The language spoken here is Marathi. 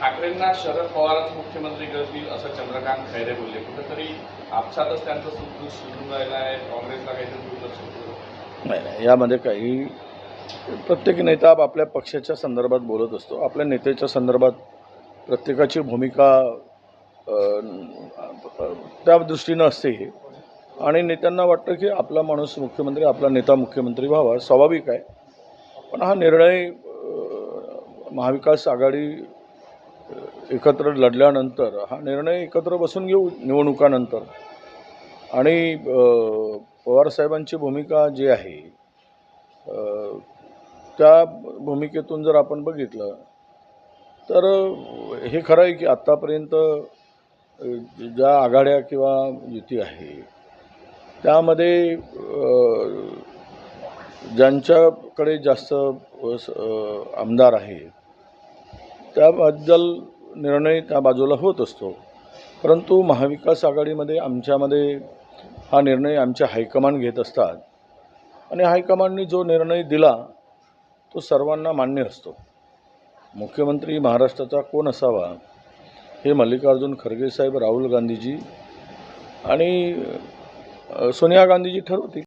ठाकरेंना शरद पवारच मुख्यमंत्री करतील असं चंद्रकांत खैरे बोलले. कुठेतरी आपसातच त्यांचं सुख सुरू राहिलं आहे. काँग्रेसला काहीतरी दुर्लक्ष सुरू नाही नाही. यामध्ये काही प्रत्येक नेता आपल्या पक्षाच्या संदर्भात बोलत असतो. आपल्या नेत्याच्या संदर्भात प्रत्येकाची भूमिका त्या दृष्टीनं असते हे. आणि नेत्यांना वाटतं की आपला माणूस मुख्यमंत्री आपला नेता मुख्यमंत्री व्हावा स्वाभाविक आहे. पण हा निर्णय महाविकास आघाडी एकत्र लढल्यानंतर हा निर्णय एकत्र बसून घेऊ निवडणुकानंतर. आणि पवारसाहेबांची भूमिका जी आहे त्या भूमिकेतून जर आपण बघितलं तर हे खरं आहे की आत्तापर्यंत ज्या आघाड्या किंवा युती आहे त्यामध्ये ज्यांच्याकडे जास्त आमदार आहे त्याबद्दल निर्णय त्या बाजूला होत असतो. परंतु महाविकास आघाडीमध्ये आमच्यामध्ये हा निर्णय आमच्या हायकमांड घेत असतात. आणि हायकमांडनी जो निर्णय दिला तो सर्वांना मान्य असतो. मुख्यमंत्री महाराष्ट्राचा कोण असावा हे मल्लिकार्जुन खरगे साहेब राहुल गांधीजी आणि सोनिया गांधीजी ठरवतील.